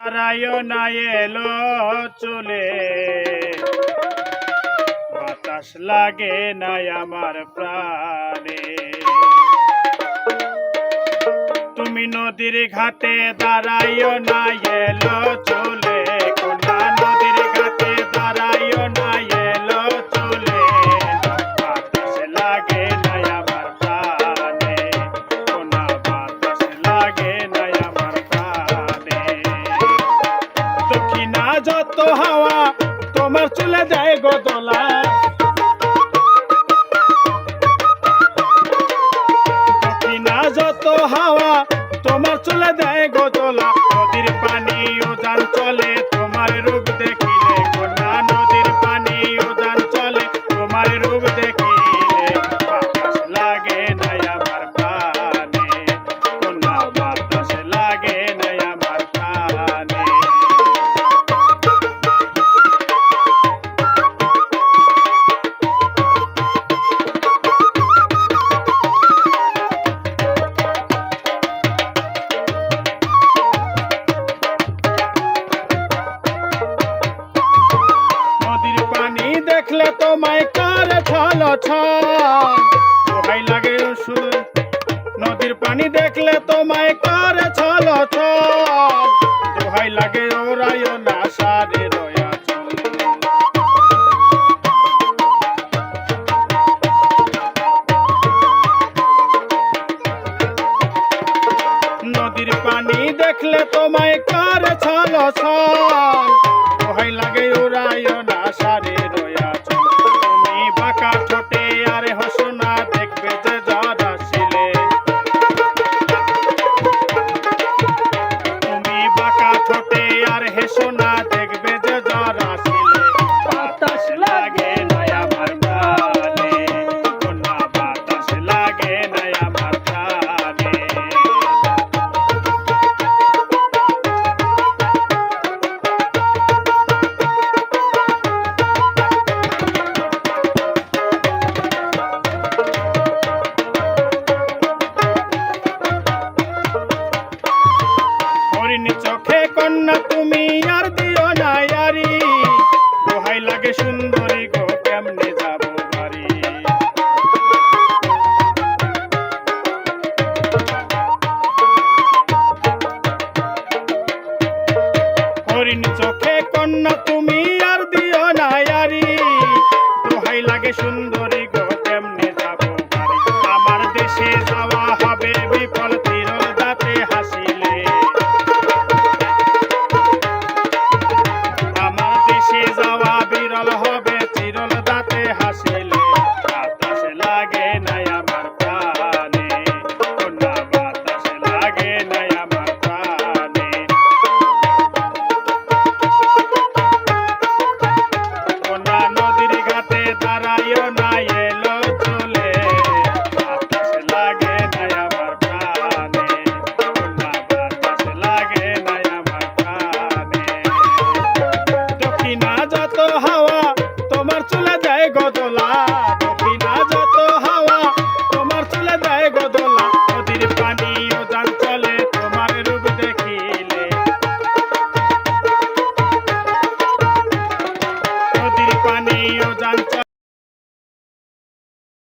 তারাইও না এলো চলে। বাতাস লাগে নাই আমার প্রাণে। তুমি নদীর ঘাটে দাঁড়াইও না যত হাওয়া, তোমার চলে যায় গদলা তোমার নদীর পানি চলে, তোমার রূপ দেখিলে নদীর পানি উজান চলে, তোমার রূপ দেখলে তোমায় কার ছল দোহাই লাগে নদীর পানি দেখলে তোমায় কার ছল দোহাই লাগে ওরাই না সারে নদীর পানি দেখলে তোমায় কার ছল দোহাই লাগে উড়াইও না সারে তুমি আর দিও না আরি দোহাই লাগে সুন্দরী গো কেমনে যাব আমার দেশে যাওয়া